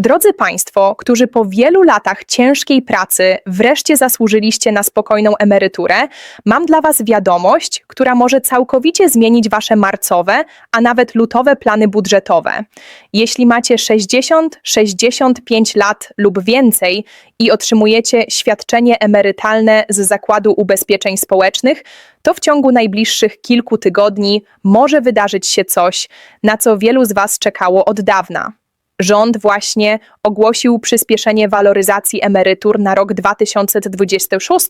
Drodzy Państwo, którzy po wielu latach ciężkiej pracy wreszcie zasłużyliście na spokojną emeryturę, mam dla Was wiadomość, która może całkowicie zmienić Wasze marcowe, a nawet lutowe plany budżetowe. Jeśli macie 60, 65 lat lub więcej i otrzymujecie świadczenie emerytalne z Zakładu Ubezpieczeń Społecznych, to w ciągu najbliższych kilku tygodni może wydarzyć się coś, na co wielu z Was czekało od dawna. Rząd właśnie ogłosił przyspieszenie waloryzacji emerytur na rok 2026,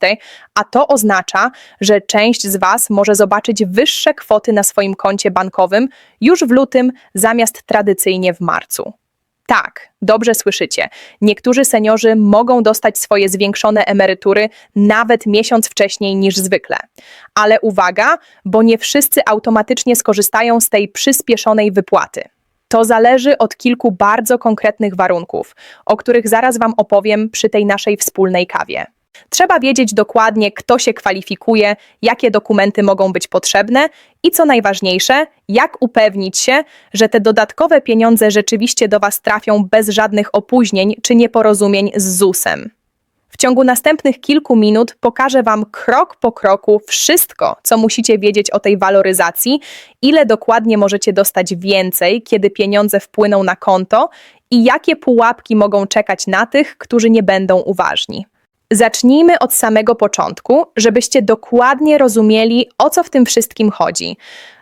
a to oznacza, że część z Was może zobaczyć wyższe kwoty na swoim koncie bankowym już w lutym zamiast tradycyjnie w marcu. Tak, dobrze słyszycie. Niektórzy seniorzy mogą dostać swoje zwiększone emerytury nawet miesiąc wcześniej niż zwykle. Ale uwaga, bo nie wszyscy automatycznie skorzystają z tej przyspieszonej wypłaty. To zależy od kilku bardzo konkretnych warunków, o których zaraz Wam opowiem przy tej naszej wspólnej kawie. Trzeba wiedzieć dokładnie, kto się kwalifikuje, jakie dokumenty mogą być potrzebne i co najważniejsze, jak upewnić się, że te dodatkowe pieniądze rzeczywiście do Was trafią bez żadnych opóźnień czy nieporozumień z ZUS-em. W ciągu następnych kilku minut pokażę Wam krok po kroku wszystko, co musicie wiedzieć o tej waloryzacji, ile dokładnie możecie dostać więcej, kiedy pieniądze wpłyną na konto i jakie pułapki mogą czekać na tych, którzy nie będą uważni. Zacznijmy od samego początku, żebyście dokładnie rozumieli, o co w tym wszystkim chodzi.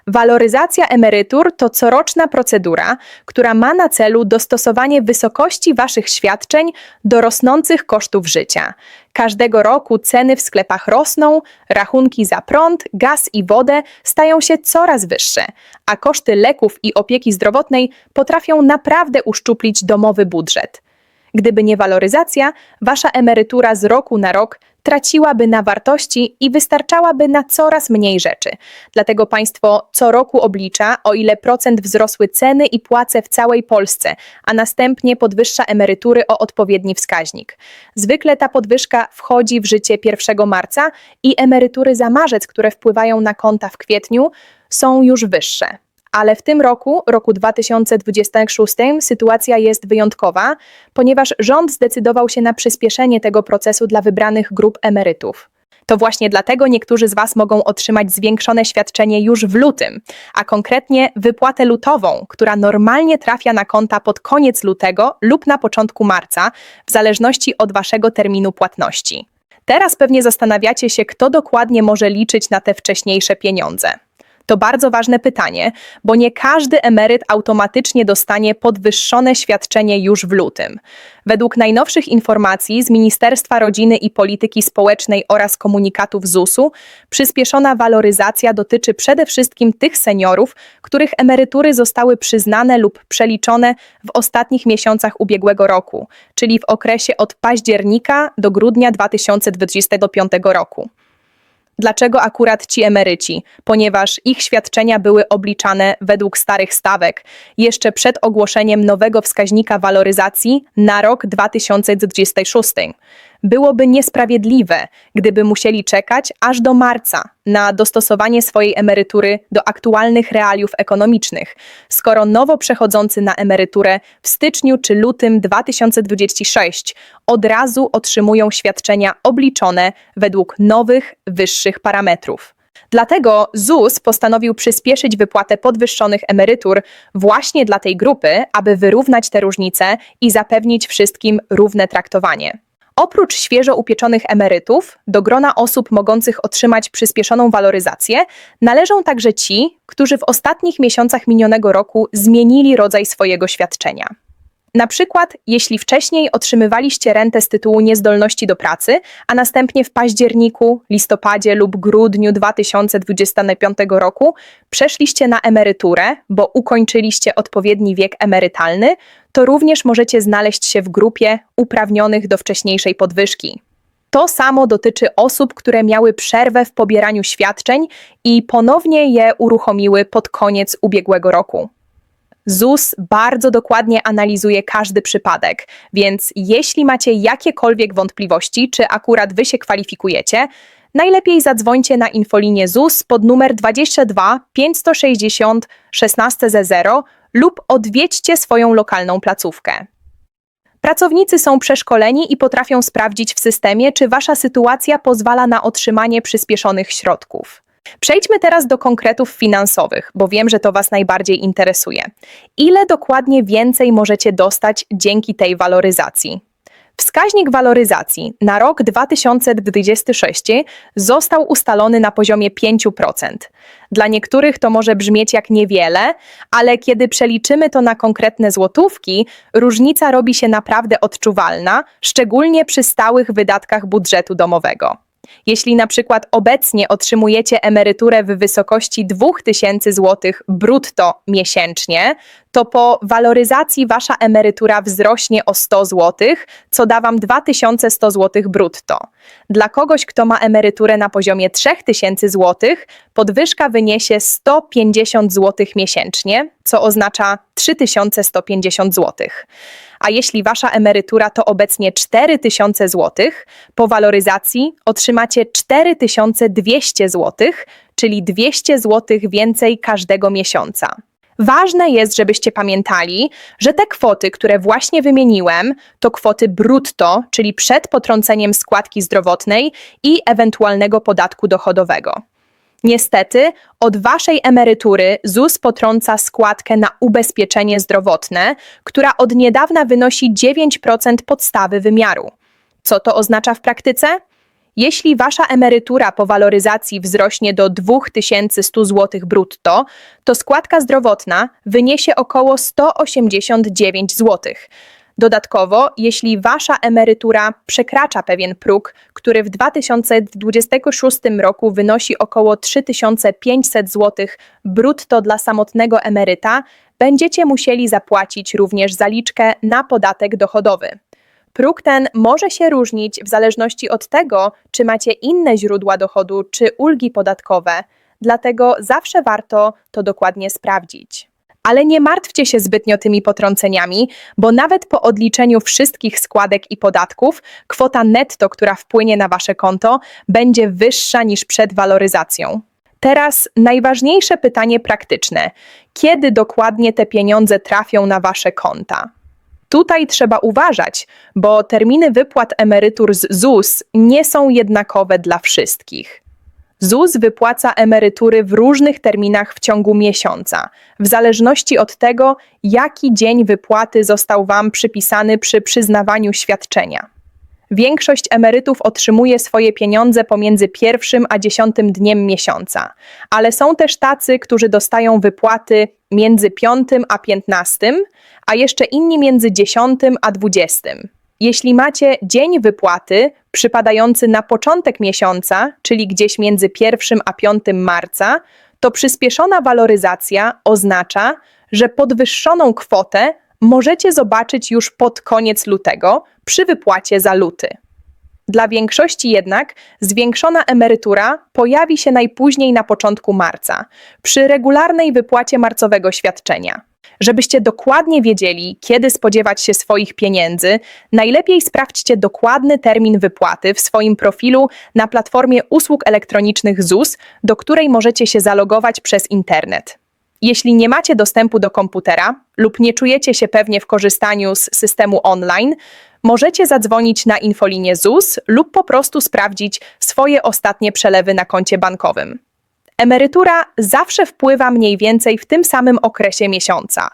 Waloryzacja emerytur to coroczna procedura, która ma na celu dostosowanie wysokości Waszych świadczeń do rosnących kosztów życia. Każdego roku ceny w sklepach rosną, rachunki za prąd, gaz i wodę stają się coraz wyższe, a koszty leków i opieki zdrowotnej potrafią naprawdę uszczuplić domowy budżet. Gdyby nie waloryzacja, wasza emerytura z roku na rok traciłaby na wartości i wystarczałaby na coraz mniej rzeczy. Dlatego państwo co roku oblicza, o ile procent wzrosły ceny i płace w całej Polsce, a następnie podwyższa emerytury o odpowiedni wskaźnik. Zwykle ta podwyżka wchodzi w życie 1 marca i emerytury za marzec, które wpływają na konta w kwietniu, są już wyższe. Ale w tym roku, roku 2026, sytuacja jest wyjątkowa, ponieważ rząd zdecydował się na przyspieszenie tego procesu dla wybranych grup emerytów. To właśnie dlatego niektórzy z Was mogą otrzymać zwiększone świadczenie już w lutym, a konkretnie wypłatę lutową, która normalnie trafia na konta pod koniec lutego lub na początku marca, w zależności od Waszego terminu płatności. Teraz pewnie zastanawiacie się, kto dokładnie może liczyć na te wcześniejsze pieniądze. To bardzo ważne pytanie, bo nie każdy emeryt automatycznie dostanie podwyższone świadczenie już w lutym. Według najnowszych informacji z Ministerstwa Rodziny i Polityki Społecznej oraz komunikatów ZUS-u, przyspieszona waloryzacja dotyczy przede wszystkim tych seniorów, których emerytury zostały przyznane lub przeliczone w ostatnich miesiącach ubiegłego roku, czyli w okresie od października do grudnia 2025 roku. Dlaczego akurat ci emeryci? Ponieważ ich świadczenia były obliczane według starych stawek, jeszcze przed ogłoszeniem nowego wskaźnika waloryzacji na rok 2026. Byłoby niesprawiedliwe, gdyby musieli czekać aż do marca na dostosowanie swojej emerytury do aktualnych realiów ekonomicznych, skoro nowo przechodzący na emeryturę w styczniu czy lutym 2026 od razu otrzymują świadczenia obliczone według nowych, wyższych parametrów. Dlatego ZUS postanowił przyspieszyć wypłatę podwyższonych emerytur właśnie dla tej grupy, aby wyrównać te różnice i zapewnić wszystkim równe traktowanie. Oprócz świeżo upieczonych emerytów, do grona osób mogących otrzymać przyspieszoną waloryzację należą także ci, którzy w ostatnich miesiącach minionego roku zmienili rodzaj swojego świadczenia. Na przykład, jeśli wcześniej otrzymywaliście rentę z tytułu niezdolności do pracy, a następnie w październiku, listopadzie lub grudniu 2025 roku przeszliście na emeryturę, bo ukończyliście odpowiedni wiek emerytalny, to również możecie znaleźć się w grupie uprawnionych do wcześniejszej podwyżki. To samo dotyczy osób, które miały przerwę w pobieraniu świadczeń i ponownie je uruchomiły pod koniec ubiegłego roku. ZUS bardzo dokładnie analizuje każdy przypadek, więc jeśli macie jakiekolwiek wątpliwości, czy akurat wy się kwalifikujecie, najlepiej zadzwońcie na infolinię ZUS pod numer 22 560 1600 lub odwiedźcie swoją lokalną placówkę. Pracownicy są przeszkoleni i potrafią sprawdzić w systemie, czy wasza sytuacja pozwala na otrzymanie przyspieszonych środków. Przejdźmy teraz do konkretów finansowych, bo wiem, że to Was najbardziej interesuje. Ile dokładnie więcej możecie dostać dzięki tej waloryzacji? Wskaźnik waloryzacji na rok 2026 został ustalony na poziomie 5%. Dla niektórych to może brzmieć jak niewiele, ale kiedy przeliczymy to na konkretne złotówki, różnica robi się naprawdę odczuwalna, szczególnie przy stałych wydatkach budżetu domowego. Jeśli na przykład obecnie otrzymujecie emeryturę w wysokości 2000 zł brutto miesięcznie, to po waloryzacji wasza emerytura wzrośnie o 100 zł, co da wam 2100 zł brutto. Dla kogoś, kto ma emeryturę na poziomie 3000 zł, podwyżka wyniesie 150 zł miesięcznie, co oznacza 3150 zł. A jeśli wasza emerytura to obecnie 4000 zł, po waloryzacji otrzymacie 4200 zł, czyli 200 zł więcej każdego miesiąca. Ważne jest, żebyście pamiętali, że te kwoty, które właśnie wymieniłem, to kwoty brutto, czyli przed potrąceniem składki zdrowotnej i ewentualnego podatku dochodowego. Niestety, od waszej emerytury ZUS potrąca składkę na ubezpieczenie zdrowotne, która od niedawna wynosi 9% podstawy wymiaru. Co to oznacza w praktyce? Jeśli wasza emerytura po waloryzacji wzrośnie do 2100 zł brutto, to składka zdrowotna wyniesie około 189 zł. Dodatkowo, jeśli wasza emerytura przekracza pewien próg, który w 2026 roku wynosi około 3500 zł brutto dla samotnego emeryta, będziecie musieli zapłacić również zaliczkę na podatek dochodowy. Próg ten może się różnić w zależności od tego, czy macie inne źródła dochodu czy ulgi podatkowe, dlatego zawsze warto to dokładnie sprawdzić. Ale nie martwcie się zbytnio tymi potrąceniami, bo nawet po odliczeniu wszystkich składek i podatków, kwota netto, która wpłynie na wasze konto, będzie wyższa niż przed waloryzacją. Teraz najważniejsze pytanie praktyczne: kiedy dokładnie te pieniądze trafią na wasze konta? Tutaj trzeba uważać, bo terminy wypłat emerytur z ZUS nie są jednakowe dla wszystkich. ZUS wypłaca emerytury w różnych terminach w ciągu miesiąca, w zależności od tego, jaki dzień wypłaty został Wam przypisany przy przyznawaniu świadczenia. Większość emerytów otrzymuje swoje pieniądze pomiędzy pierwszym a dziesiątym dniem miesiąca, ale są też tacy, którzy dostają wypłaty między piątym a piętnastym, a jeszcze inni między dziesiątym a dwudziestym. Jeśli macie dzień wypłaty przypadający na początek miesiąca, czyli gdzieś między 1 a 5 marca, to przyspieszona waloryzacja oznacza, że podwyższoną kwotę możecie zobaczyć już pod koniec lutego przy wypłacie za luty. Dla większości jednak zwiększona emerytura pojawi się najpóźniej na początku marca, przy regularnej wypłacie marcowego świadczenia. Żebyście dokładnie wiedzieli, kiedy spodziewać się swoich pieniędzy, najlepiej sprawdźcie dokładny termin wypłaty w swoim profilu na platformie usług elektronicznych ZUS, do której możecie się zalogować przez internet. Jeśli nie macie dostępu do komputera lub nie czujecie się pewnie w korzystaniu z systemu online, możecie zadzwonić na infolinię ZUS lub po prostu sprawdzić swoje ostatnie przelewy na koncie bankowym. Emerytura zawsze wpływa mniej więcej w tym samym okresie miesiąca.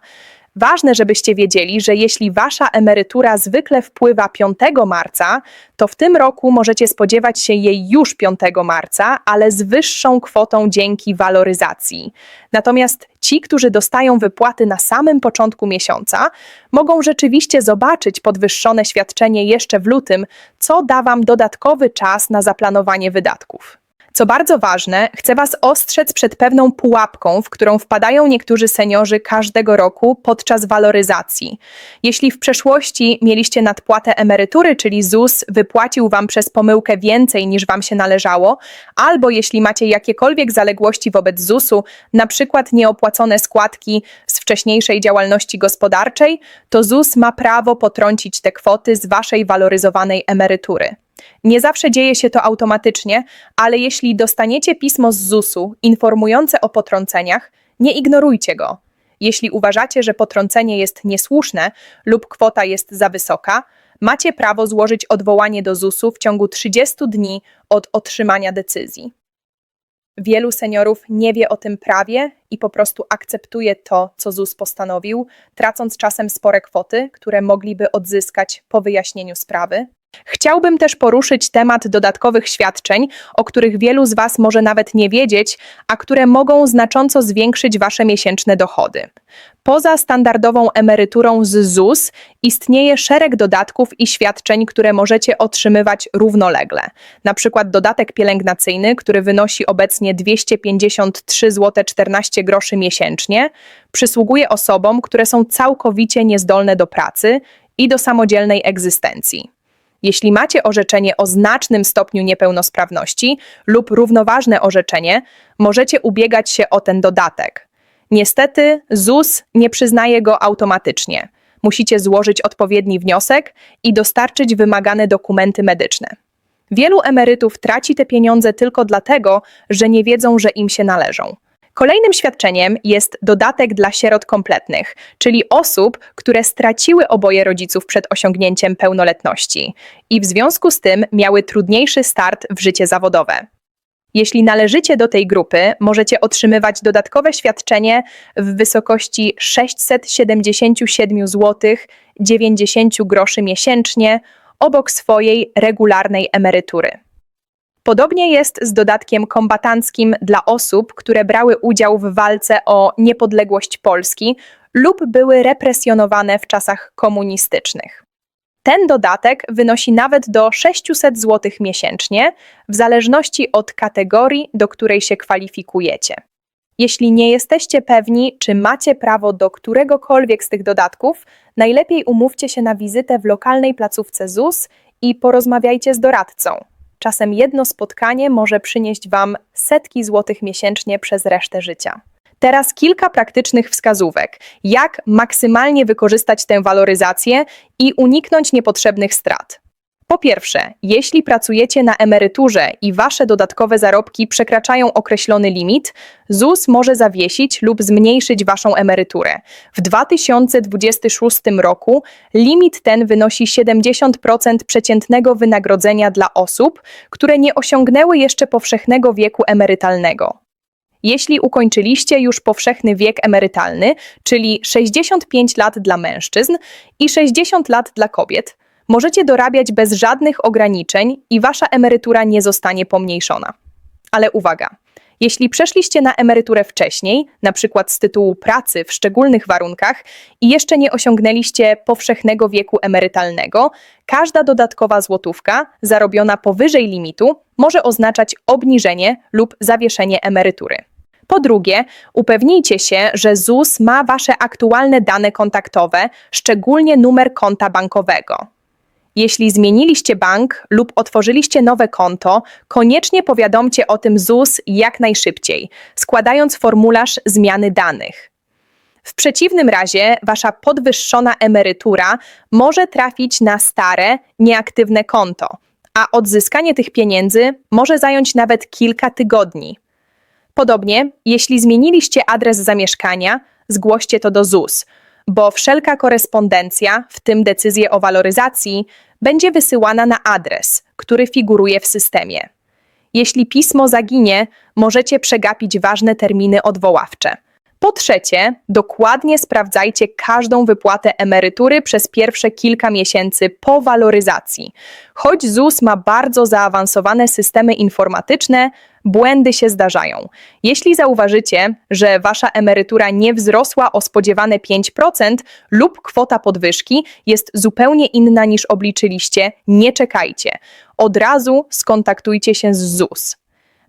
Ważne, żebyście wiedzieli, że jeśli wasza emerytura zwykle wpływa 5 marca, to w tym roku możecie spodziewać się jej już 5 marca, ale z wyższą kwotą dzięki waloryzacji. Natomiast ci, którzy dostają wypłaty na samym początku miesiąca, mogą rzeczywiście zobaczyć podwyższone świadczenie jeszcze w lutym, co da wam dodatkowy czas na zaplanowanie wydatków. Co bardzo ważne, chcę Was ostrzec przed pewną pułapką, w którą wpadają niektórzy seniorzy każdego roku podczas waloryzacji. Jeśli w przeszłości mieliście nadpłatę emerytury, czyli ZUS wypłacił Wam przez pomyłkę więcej niż Wam się należało, albo jeśli macie jakiekolwiek zaległości wobec ZUS-u, na przykład nieopłacone składki z wcześniejszej działalności gospodarczej, to ZUS ma prawo potrącić te kwoty z Waszej waloryzowanej emerytury. Nie zawsze dzieje się to automatycznie, ale jeśli dostaniecie pismo z ZUS-u informujące o potrąceniach, nie ignorujcie go. Jeśli uważacie, że potrącenie jest niesłuszne lub kwota jest za wysoka, macie prawo złożyć odwołanie do ZUS-u w ciągu 30 dni od otrzymania decyzji. Wielu seniorów nie wie o tym prawie i po prostu akceptuje to, co ZUS postanowił, tracąc czasem spore kwoty, które mogliby odzyskać po wyjaśnieniu sprawy. Chciałbym też poruszyć temat dodatkowych świadczeń, o których wielu z Was może nawet nie wiedzieć, a które mogą znacząco zwiększyć Wasze miesięczne dochody. Poza standardową emeryturą z ZUS istnieje szereg dodatków i świadczeń, które możecie otrzymywać równolegle. Na przykład dodatek pielęgnacyjny, który wynosi obecnie 253 zł 14 groszy miesięcznie, przysługuje osobom, które są całkowicie niezdolne do pracy i do samodzielnej egzystencji. Jeśli macie orzeczenie o znacznym stopniu niepełnosprawności lub równoważne orzeczenie, możecie ubiegać się o ten dodatek. Niestety, ZUS nie przyznaje go automatycznie. Musicie złożyć odpowiedni wniosek i dostarczyć wymagane dokumenty medyczne. Wielu emerytów traci te pieniądze tylko dlatego, że nie wiedzą, że im się należą. Kolejnym świadczeniem jest dodatek dla sierot kompletnych, czyli osób, które straciły oboje rodziców przed osiągnięciem pełnoletności i w związku z tym miały trudniejszy start w życie zawodowe. Jeśli należycie do tej grupy, możecie otrzymywać dodatkowe świadczenie w wysokości 677 zł 90 groszy miesięcznie obok swojej regularnej emerytury. Podobnie jest z dodatkiem kombatanckim dla osób, które brały udział w walce o niepodległość Polski lub były represjonowane w czasach komunistycznych. Ten dodatek wynosi nawet do 600 zł miesięcznie, w zależności od kategorii, do której się kwalifikujecie. Jeśli nie jesteście pewni, czy macie prawo do któregokolwiek z tych dodatków, najlepiej umówcie się na wizytę w lokalnej placówce ZUS i porozmawiajcie z doradcą. Czasem jedno spotkanie może przynieść Wam setki złotych miesięcznie przez resztę życia. Teraz kilka praktycznych wskazówek, jak maksymalnie wykorzystać tę waloryzację i uniknąć niepotrzebnych strat. Po pierwsze, jeśli pracujecie na emeryturze i wasze dodatkowe zarobki przekraczają określony limit, ZUS może zawiesić lub zmniejszyć waszą emeryturę. W 2026 roku limit ten wynosi 70% przeciętnego wynagrodzenia dla osób, które nie osiągnęły jeszcze powszechnego wieku emerytalnego. Jeśli ukończyliście już powszechny wiek emerytalny, czyli 65 lat dla mężczyzn i 60 lat dla kobiet, Możecie dorabiać bez żadnych ograniczeń i wasza emerytura nie zostanie pomniejszona. Ale uwaga, jeśli przeszliście na emeryturę wcześniej, na przykład z tytułu pracy w szczególnych warunkach i jeszcze nie osiągnęliście powszechnego wieku emerytalnego, każda dodatkowa złotówka zarobiona powyżej limitu może oznaczać obniżenie lub zawieszenie emerytury. Po drugie, upewnijcie się, że ZUS ma Wasze aktualne dane kontaktowe, szczególnie numer konta bankowego. Jeśli zmieniliście bank lub otworzyliście nowe konto, koniecznie powiadomcie o tym ZUS jak najszybciej, składając formularz zmiany danych. W przeciwnym razie wasza podwyższona emerytura może trafić na stare, nieaktywne konto, a odzyskanie tych pieniędzy może zająć nawet kilka tygodni. Podobnie, jeśli zmieniliście adres zamieszkania, zgłoście to do ZUS, bo wszelka korespondencja, w tym decyzje o waloryzacji, będzie wysyłana na adres, który figuruje w systemie. Jeśli pismo zaginie, możecie przegapić ważne terminy odwoławcze. Po trzecie, dokładnie sprawdzajcie każdą wypłatę emerytury przez pierwsze kilka miesięcy po waloryzacji. Choć ZUS ma bardzo zaawansowane systemy informatyczne, błędy się zdarzają. Jeśli zauważycie, że wasza emerytura nie wzrosła o spodziewane 5% lub kwota podwyżki jest zupełnie inna niż obliczyliście, nie czekajcie. Od razu skontaktujcie się z ZUS.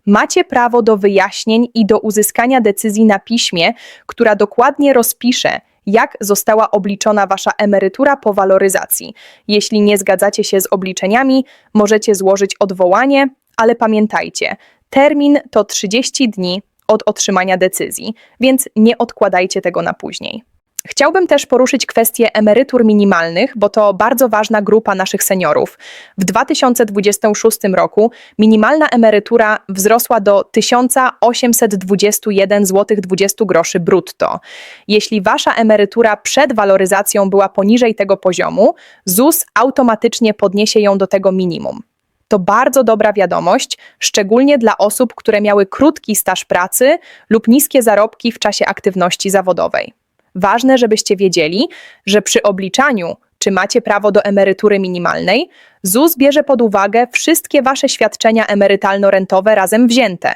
Macie prawo do wyjaśnień i do uzyskania decyzji na piśmie, która dokładnie rozpisze, jak została obliczona wasza emerytura po waloryzacji. Jeśli nie zgadzacie się z obliczeniami, możecie złożyć odwołanie, ale pamiętajcie, termin to 30 dni od otrzymania decyzji, więc nie odkładajcie tego na później. Chciałbym też poruszyć kwestię emerytur minimalnych, bo to bardzo ważna grupa naszych seniorów. W 2026 roku minimalna emerytura wzrosła do 1821 zł 20 groszy brutto. Jeśli wasza emerytura przed waloryzacją była poniżej tego poziomu, ZUS automatycznie podniesie ją do tego minimum. To bardzo dobra wiadomość, szczególnie dla osób, które miały krótki staż pracy lub niskie zarobki w czasie aktywności zawodowej. Ważne, żebyście wiedzieli, że przy obliczaniu, czy macie prawo do emerytury minimalnej, ZUS bierze pod uwagę wszystkie wasze świadczenia emerytalno-rentowe razem wzięte.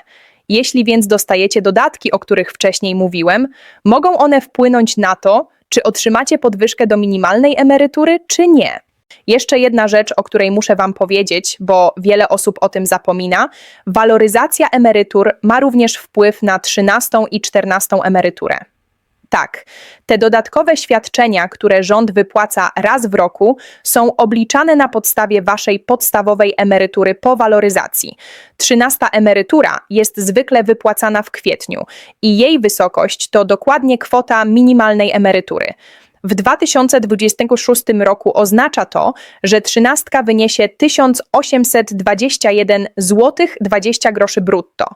Jeśli więc dostajecie dodatki, o których wcześniej mówiłem, mogą one wpłynąć na to, czy otrzymacie podwyżkę do minimalnej emerytury, czy nie. Jeszcze jedna rzecz, o której muszę Wam powiedzieć, bo wiele osób o tym zapomina. Waloryzacja emerytur ma również wpływ na 13 i 14 emeryturę. Tak, te dodatkowe świadczenia, które rząd wypłaca raz w roku, są obliczane na podstawie waszej podstawowej emerytury po waloryzacji. Trzynasta emerytura jest zwykle wypłacana w kwietniu i jej wysokość to dokładnie kwota minimalnej emerytury. W 2026 roku oznacza to, że trzynastka wyniesie 1821 zł 20 groszy brutto.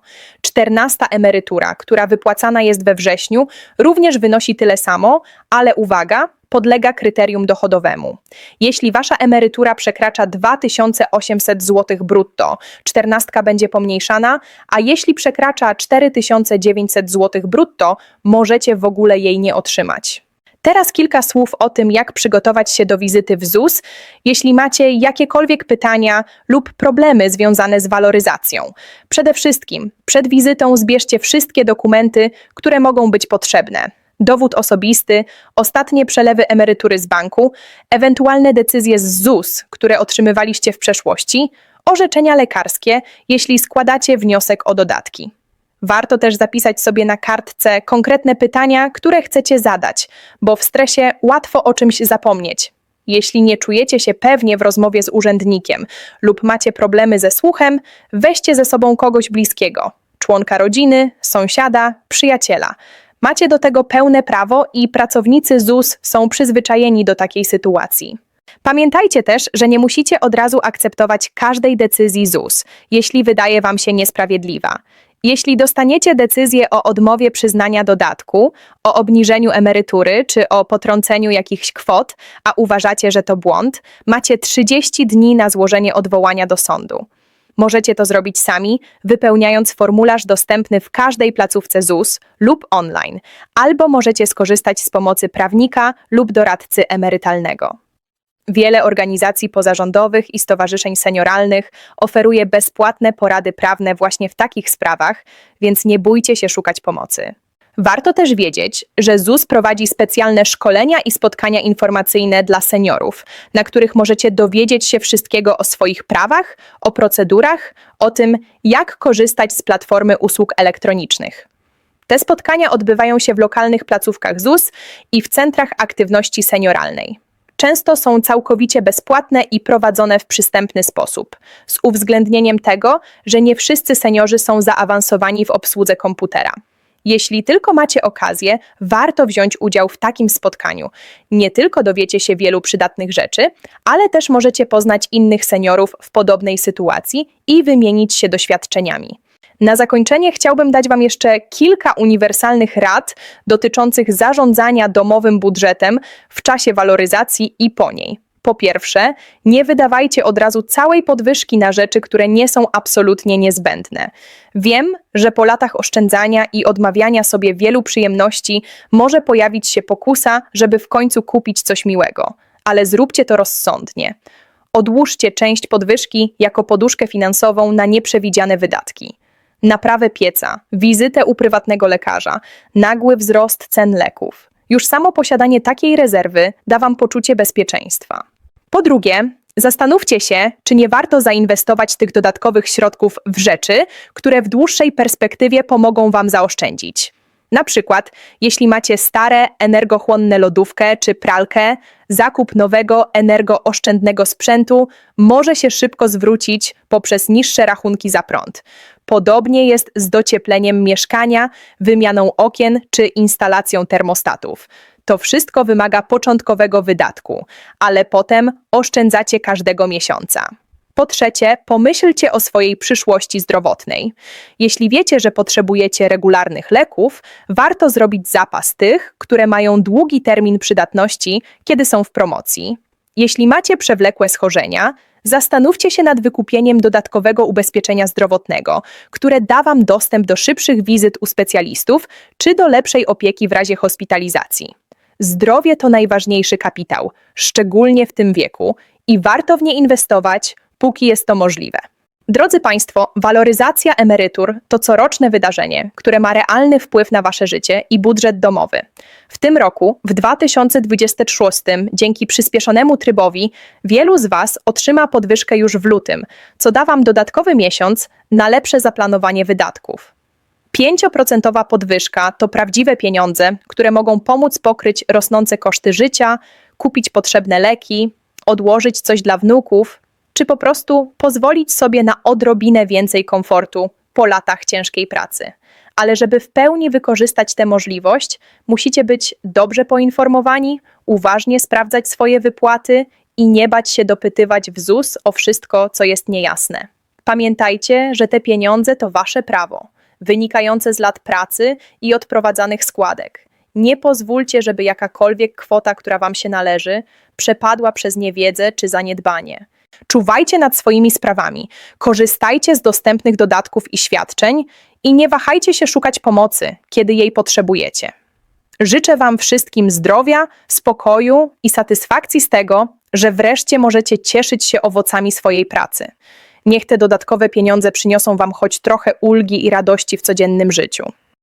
Czternasta emerytura, która wypłacana jest we wrześniu, również wynosi tyle samo, ale uwaga, podlega kryterium dochodowemu. Jeśli wasza emerytura przekracza 2800 zł brutto, czternastka będzie pomniejszana, a jeśli przekracza 4900 zł brutto, możecie w ogóle jej nie otrzymać. Teraz kilka słów o tym, jak przygotować się do wizyty w ZUS, jeśli macie jakiekolwiek pytania lub problemy związane z waloryzacją. Przede wszystkim przed wizytą zbierzcie wszystkie dokumenty, które mogą być potrzebne. Dowód osobisty, ostatnie przelewy emerytury z banku, ewentualne decyzje z ZUS, które otrzymywaliście w przeszłości, orzeczenia lekarskie, jeśli składacie wniosek o dodatki. Warto też zapisać sobie na kartce konkretne pytania, które chcecie zadać, bo w stresie łatwo o czymś zapomnieć. Jeśli nie czujecie się pewnie w rozmowie z urzędnikiem lub macie problemy ze słuchem, weźcie ze sobą kogoś bliskiego członka rodziny, sąsiada, przyjaciela. Macie do tego pełne prawo i pracownicy ZUS są przyzwyczajeni do takiej sytuacji. Pamiętajcie też, że nie musicie od razu akceptować każdej decyzji ZUS, jeśli wydaje Wam się niesprawiedliwa. Jeśli dostaniecie decyzję o odmowie przyznania dodatku, o obniżeniu emerytury czy o potrąceniu jakichś kwot, a uważacie, że to błąd, macie 30 dni na złożenie odwołania do sądu. Możecie to zrobić sami, wypełniając formularz dostępny w każdej placówce ZUS lub online, albo możecie skorzystać z pomocy prawnika lub doradcy emerytalnego. Wiele organizacji pozarządowych i stowarzyszeń senioralnych oferuje bezpłatne porady prawne właśnie w takich sprawach, więc nie bójcie się szukać pomocy. Warto też wiedzieć, że ZUS prowadzi specjalne szkolenia i spotkania informacyjne dla seniorów, na których możecie dowiedzieć się wszystkiego o swoich prawach, o procedurach, o tym, jak korzystać z platformy usług elektronicznych. Te spotkania odbywają się w lokalnych placówkach ZUS i w centrach aktywności senioralnej często są całkowicie bezpłatne i prowadzone w przystępny sposób, z uwzględnieniem tego, że nie wszyscy seniorzy są zaawansowani w obsłudze komputera. Jeśli tylko macie okazję, warto wziąć udział w takim spotkaniu. Nie tylko dowiecie się wielu przydatnych rzeczy, ale też możecie poznać innych seniorów w podobnej sytuacji i wymienić się doświadczeniami. Na zakończenie chciałbym dać Wam jeszcze kilka uniwersalnych rad dotyczących zarządzania domowym budżetem w czasie waloryzacji i po niej. Po pierwsze, nie wydawajcie od razu całej podwyżki na rzeczy, które nie są absolutnie niezbędne. Wiem, że po latach oszczędzania i odmawiania sobie wielu przyjemności może pojawić się pokusa, żeby w końcu kupić coś miłego, ale zróbcie to rozsądnie. Odłóżcie część podwyżki jako poduszkę finansową na nieprzewidziane wydatki naprawę pieca, wizytę u prywatnego lekarza, nagły wzrost cen leków. Już samo posiadanie takiej rezerwy da Wam poczucie bezpieczeństwa. Po drugie, zastanówcie się, czy nie warto zainwestować tych dodatkowych środków w rzeczy, które w dłuższej perspektywie pomogą Wam zaoszczędzić. Na przykład, jeśli macie stare, energochłonne lodówkę czy pralkę, zakup nowego, energooszczędnego sprzętu może się szybko zwrócić poprzez niższe rachunki za prąd. Podobnie jest z dociepleniem mieszkania, wymianą okien czy instalacją termostatów. To wszystko wymaga początkowego wydatku, ale potem oszczędzacie każdego miesiąca. Po trzecie, pomyślcie o swojej przyszłości zdrowotnej. Jeśli wiecie, że potrzebujecie regularnych leków, warto zrobić zapas tych, które mają długi termin przydatności, kiedy są w promocji. Jeśli macie przewlekłe schorzenia, zastanówcie się nad wykupieniem dodatkowego ubezpieczenia zdrowotnego, które da Wam dostęp do szybszych wizyt u specjalistów czy do lepszej opieki w razie hospitalizacji. Zdrowie to najważniejszy kapitał, szczególnie w tym wieku, i warto w nie inwestować, póki jest to możliwe. Drodzy Państwo, waloryzacja emerytur to coroczne wydarzenie, które ma realny wpływ na Wasze życie i budżet domowy. W tym roku, w 2026, dzięki przyspieszonemu trybowi, wielu z Was otrzyma podwyżkę już w lutym, co da Wam dodatkowy miesiąc na lepsze zaplanowanie wydatków. 5% podwyżka to prawdziwe pieniądze, które mogą pomóc pokryć rosnące koszty życia, kupić potrzebne leki, odłożyć coś dla wnuków, czy po prostu pozwolić sobie na odrobinę więcej komfortu po latach ciężkiej pracy. Ale żeby w pełni wykorzystać tę możliwość, musicie być dobrze poinformowani, uważnie sprawdzać swoje wypłaty i nie bać się dopytywać w ZUS o wszystko, co jest niejasne. Pamiętajcie, że te pieniądze to wasze prawo, wynikające z lat pracy i odprowadzanych składek. Nie pozwólcie, żeby jakakolwiek kwota, która wam się należy, przepadła przez niewiedzę czy zaniedbanie. Czuwajcie nad swoimi sprawami, korzystajcie z dostępnych dodatków i świadczeń i nie wahajcie się szukać pomocy, kiedy jej potrzebujecie. Życzę Wam wszystkim zdrowia, spokoju i satysfakcji z tego, że wreszcie możecie cieszyć się owocami swojej pracy. Niech te dodatkowe pieniądze przyniosą Wam choć trochę ulgi i radości w codziennym życiu.